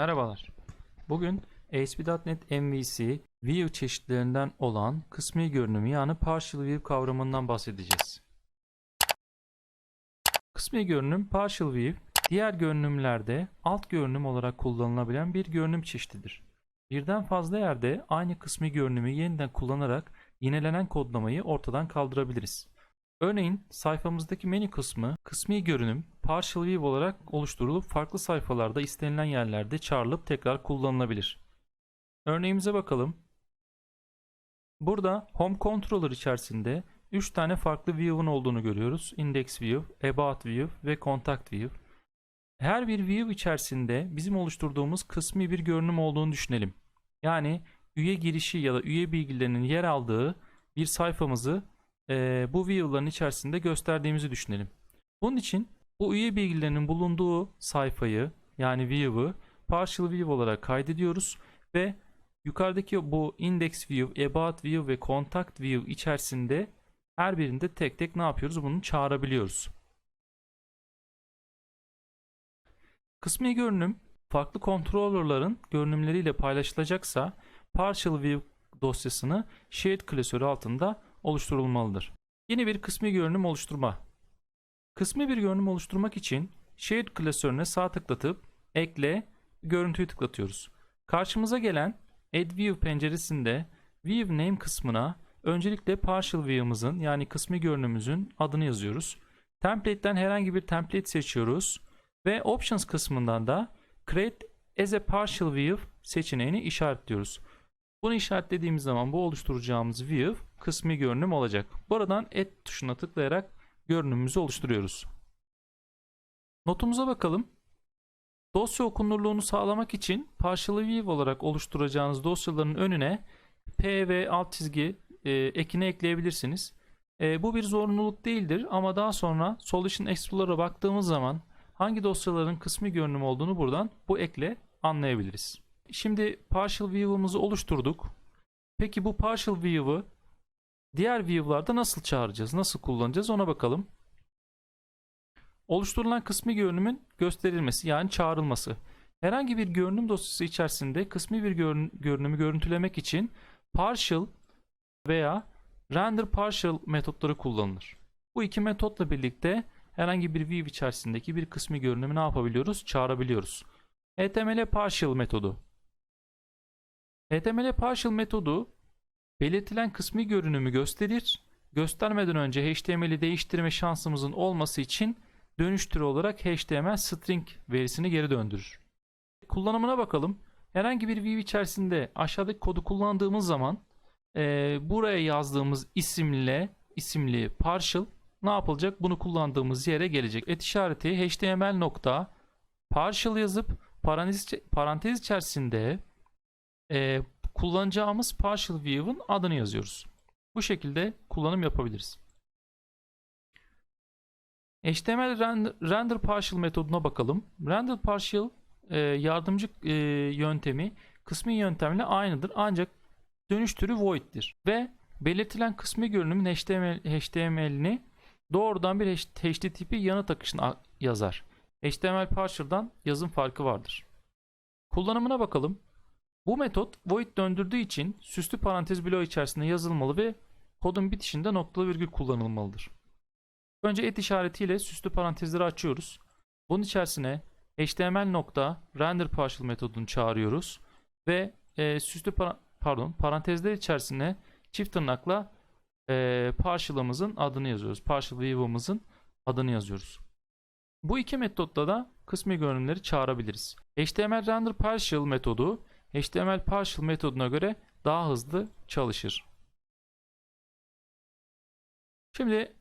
Merhabalar. Bugün ASP.NET MVC View çeşitlerinden olan kısmi görünümü yani Partial View kavramından bahsedeceğiz. Kısmi görünüm Partial View diğer görünümlerde alt görünüm olarak kullanılabilen bir görünüm çeşididir. Birden fazla yerde aynı kısmi görünümü yeniden kullanarak yinelenen kodlamayı ortadan kaldırabiliriz. Örneğin sayfamızdaki menü kısmı kısmi görünüm partial view olarak oluşturulup farklı sayfalarda istenilen yerlerde çağrılıp tekrar kullanılabilir. Örneğimize bakalım. Burada Home Controller içerisinde 3 tane farklı view'un olduğunu görüyoruz. Index View, About View ve Contact View. Her bir view içerisinde bizim oluşturduğumuz kısmi bir görünüm olduğunu düşünelim. Yani üye girişi ya da üye bilgilerinin yer aldığı bir sayfamızı e, bu view'ların içerisinde gösterdiğimizi düşünelim. Bunun için bu üye bilgilerinin bulunduğu sayfayı yani view'ı partial view olarak kaydediyoruz ve yukarıdaki bu index view, about view ve contact view içerisinde her birinde tek tek ne yapıyoruz? Bunu çağırabiliyoruz. Kısmi görünüm farklı controller'ların görünümleriyle paylaşılacaksa partial view dosyasını shared klasörü altında oluşturulmalıdır. Yeni bir kısmi görünüm oluşturma. Kısmi bir görünüm oluşturmak için Shared klasörüne sağ tıklatıp ekle görüntüyü tıklatıyoruz. Karşımıza gelen Add View penceresinde View Name kısmına öncelikle Partial View'ımızın yani kısmi görünümümüzün adını yazıyoruz. Template'den herhangi bir template seçiyoruz ve Options kısmından da Create as a Partial View seçeneğini işaretliyoruz. Bunu işaretlediğimiz zaman bu oluşturacağımız view kısmi görünüm olacak. Buradan Add tuşuna tıklayarak görünümümüzü oluşturuyoruz. Notumuza bakalım. Dosya okunurluğunu sağlamak için partial view olarak oluşturacağınız dosyaların önüne P ve alt çizgi e, ekini ekleyebilirsiniz. E, bu bir zorunluluk değildir ama daha sonra Solution Explorer'a baktığımız zaman hangi dosyaların kısmi görünüm olduğunu buradan bu ekle anlayabiliriz. Şimdi partial view'ımızı oluşturduk. Peki bu partial view'ı diğer view'larda nasıl çağıracağız? Nasıl kullanacağız? Ona bakalım. Oluşturulan kısmi görünümün gösterilmesi yani çağrılması. Herhangi bir görünüm dosyası içerisinde kısmi bir görün görünümü görüntülemek için partial veya render partial metotları kullanılır. Bu iki metotla birlikte herhangi bir view içerisindeki bir kısmi görünümü ne yapabiliyoruz? Çağırabiliyoruz. HTML partial metodu HTML partial metodu belirtilen kısmi görünümü gösterir. Göstermeden önce HTML'i değiştirme şansımızın olması için dönüştürü olarak HTML string verisini geri döndürür. Kullanımına bakalım. Herhangi bir view içerisinde aşağıdaki kodu kullandığımız zaman e, buraya yazdığımız isimle isimli partial ne yapılacak? Bunu kullandığımız yere gelecek. Et işareti html nokta partial yazıp parantez, parantez içerisinde e, kullanacağımız partial view'ın adını yazıyoruz. Bu şekilde kullanım yapabiliriz. HTML render, render partial metoduna bakalım. Render partial e, yardımcı e, yöntemi kısmi yöntemle aynıdır ancak dönüş türü void'dir ve belirtilen kısmi görünümün HTML, HTML'ini doğrudan bir HTTP yanıt akışına yazar. HTML partial'dan yazım farkı vardır. Kullanımına bakalım. Bu metot void döndürdüğü için süslü parantez bloğu içerisinde yazılmalı ve kodun bitişinde noktalı virgül kullanılmalıdır. Önce et işaretiyle süslü parantezleri açıyoruz. Bunun içerisine html nokta render partial metodunu çağırıyoruz ve e, süslü para pardon parantezler içerisine çift tırnakla e, partial'ımızın adını yazıyoruz. Partial view'ımızın adını yazıyoruz. Bu iki metotla da kısmi görünümleri çağırabiliriz. HTML render partial metodu HTML partial metoduna göre daha hızlı çalışır. Şimdi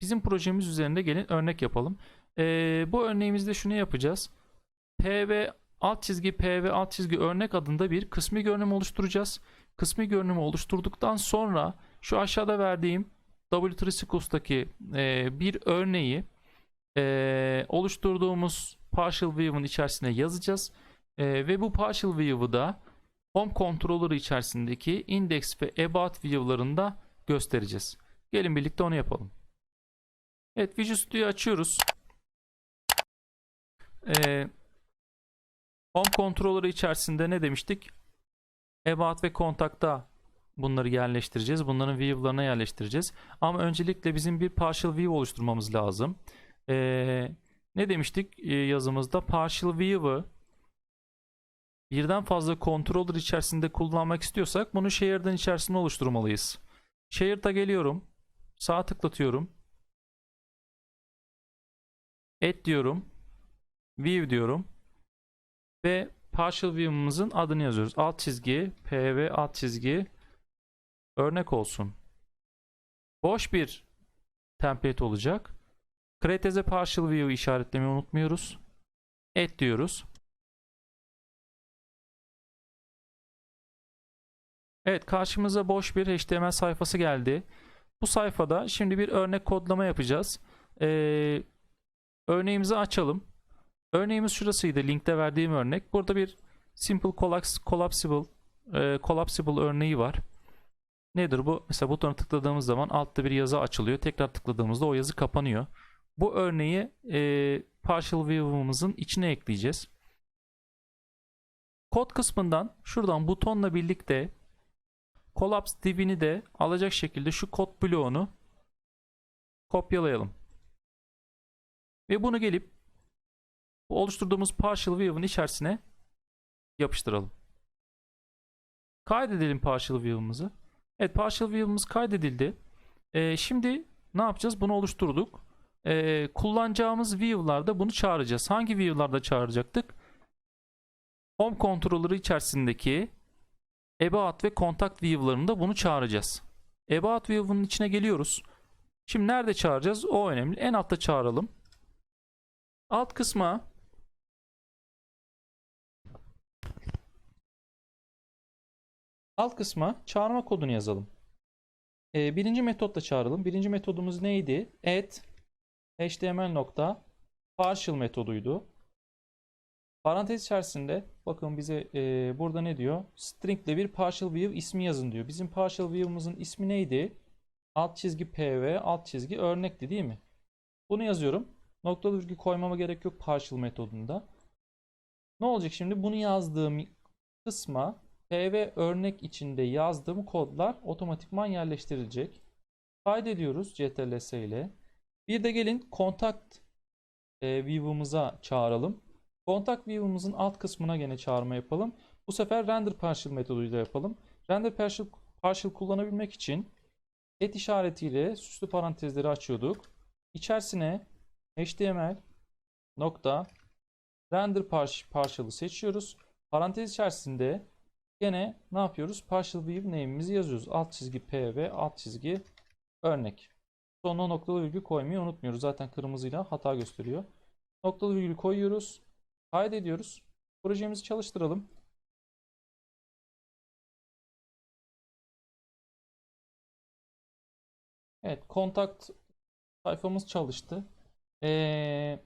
bizim projemiz üzerinde gelin örnek yapalım. Ee, bu örneğimizde şunu yapacağız. PV alt çizgi PV alt çizgi örnek adında bir kısmi görünüm oluşturacağız. Kısmi görünümü oluşturduktan sonra şu aşağıda verdiğim W3Schools e, bir örneği e, oluşturduğumuz partial view'un içerisine yazacağız. E, ve bu partial view'u da home controller içerisindeki index ve about view'larında göstereceğiz. Gelin birlikte onu yapalım. Evet Visual Studio'yu açıyoruz. Ee, Home controller'ı içerisinde ne demiştik? About ve Contact'ta bunları yerleştireceğiz. Bunların view'larına yerleştireceğiz. Ama öncelikle bizim bir partial view oluşturmamız lazım. Ee, ne demiştik ee, yazımızda? Partial view'ı birden fazla controller içerisinde kullanmak istiyorsak bunu shared'ın içerisinde oluşturmalıyız. Shared'a geliyorum. Sağ tıklatıyorum. Add diyorum. View diyorum. Ve partial view'ımızın adını yazıyoruz. Alt çizgi, pv alt çizgi örnek olsun. Boş bir template olacak. Create as a partial view işaretlemeyi unutmuyoruz. Add diyoruz. Evet karşımıza boş bir HTML sayfası geldi. Bu sayfada şimdi bir örnek kodlama yapacağız. Ee, örneğimizi açalım. Örneğimiz şurasıydı. Linkte verdiğim örnek. Burada bir simple collaps- collapsible e, collapsible örneği var. Nedir bu? Mesela butona tıkladığımız zaman altta bir yazı açılıyor. Tekrar tıkladığımızda o yazı kapanıyor. Bu örneği e, partial view'ımızın içine ekleyeceğiz. Kod kısmından şuradan butonla birlikte collapse divini de alacak şekilde şu kod bloğunu kopyalayalım. Ve bunu gelip bu oluşturduğumuz partial view'un içerisine yapıştıralım. Kaydedelim partial view'ımızı. Evet partial view'ımız kaydedildi. Ee, şimdi ne yapacağız? Bunu oluşturduk. Ee, kullanacağımız view'larda bunu çağıracağız. Hangi view'larda çağıracaktık? Home controller'ı içerisindeki about ve contact view'larında bunu çağıracağız. About view'un içine geliyoruz. Şimdi nerede çağıracağız? O önemli. En altta çağıralım. Alt kısma alt kısma çağırma kodunu yazalım. Ee, birinci metotla çağıralım. Birinci metodumuz neydi? add html nokta partial metoduydu. Parantez içerisinde bakın bize e, burada ne diyor? String ile bir partial view ismi yazın diyor. Bizim partial view'umuzun ismi neydi? Alt çizgi pv alt çizgi örnekti değil mi? Bunu yazıyorum. Noktalı virgül koymama gerek yok partial metodunda. Ne olacak şimdi? Bunu yazdığım kısma pv örnek içinde yazdığım kodlar otomatikman yerleştirilecek. Kaydediyoruz ctrls ile. Bir de gelin contact e, view'umuza çağıralım. Contact view'umuzun alt kısmına gene çağırma yapalım. Bu sefer render partial metoduyla yapalım. Render partial, partial kullanabilmek için et işaretiyle süslü parantezleri açıyorduk. İçerisine html nokta render partial'ı seçiyoruz. Parantez içerisinde gene ne yapıyoruz? Partial view name'imizi yazıyoruz. Alt çizgi pv alt çizgi örnek. Sonuna noktalı virgül koymayı unutmuyoruz. Zaten kırmızıyla hata gösteriyor. Noktalı virgül koyuyoruz. Kaydediyoruz. Projemizi çalıştıralım. Evet, kontakt sayfamız çalıştı. Ee,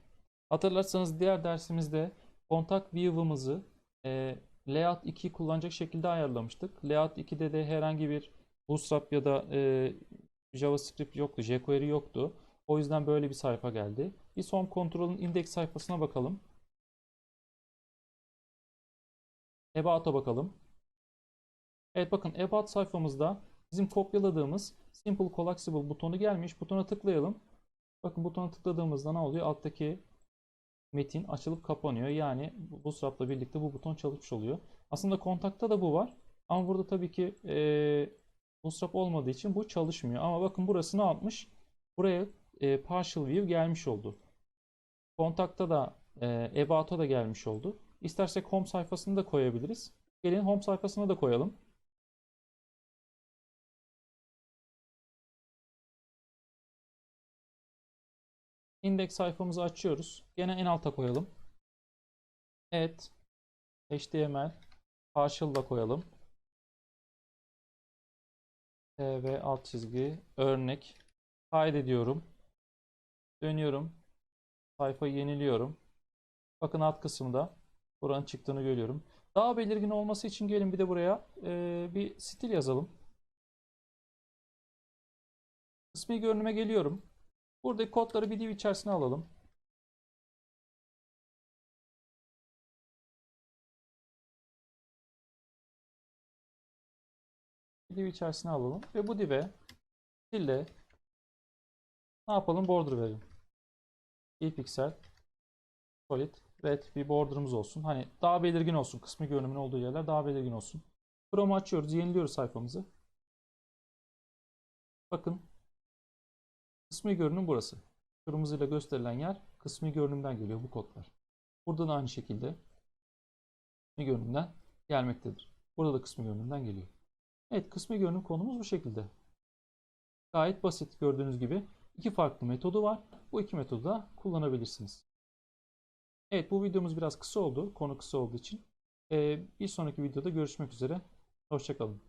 hatırlarsanız diğer dersimizde kontak view'ımızı e, layout 2 kullanacak şekilde ayarlamıştık. Layout 2'de de herhangi bir Bootstrap ya da e, JavaScript yoktu, jQuery yoktu. O yüzden böyle bir sayfa geldi. Biz Home Control'un index sayfasına bakalım. About'a bakalım. Evet bakın About sayfamızda bizim kopyaladığımız Simple Collapsible butonu gelmiş. Butona tıklayalım. Bakın butona tıkladığımızda ne oluyor? Alttaki metin açılıp kapanıyor. Yani Bootstrap'la birlikte bu buton çalışmış oluyor. Aslında kontakta da bu var. Ama burada tabii ki e, Bootstrap olmadığı için bu çalışmıyor. Ama bakın burası ne yapmış? Buraya e, partial view gelmiş oldu. Kontakta da e, About'a da gelmiş oldu. İstersek home sayfasını da koyabiliriz. Gelin home sayfasına da koyalım. Index sayfamızı açıyoruz. Gene en alta koyalım. Evet. HTML partial da koyalım. ve alt çizgi örnek kaydediyorum. Dönüyorum. Sayfayı yeniliyorum. Bakın alt kısımda Buranın çıktığını görüyorum. Daha belirgin olması için gelin bir de buraya e, bir stil yazalım. Kısmi görünüme geliyorum. Buradaki kodları bir div içerisine alalım. Bir div içerisine alalım ve bu dive stille ne yapalım border verelim. İyi piksel solid red bir border'ımız olsun. Hani daha belirgin olsun. Kısmi görünümün olduğu yerler daha belirgin olsun. Chrome'u açıyoruz. Yeniliyoruz sayfamızı. Bakın. Kısmi görünüm burası. Kırmızıyla gösterilen yer kısmi görünümden geliyor bu kodlar. Burada da aynı şekilde kısmi görünümden gelmektedir. Burada da kısmi görünümden geliyor. Evet kısmi görünüm konumuz bu şekilde. Gayet basit gördüğünüz gibi. iki farklı metodu var. Bu iki metodu da kullanabilirsiniz. Evet bu videomuz biraz kısa oldu. Konu kısa olduğu için. Ee, bir sonraki videoda görüşmek üzere. Hoşçakalın.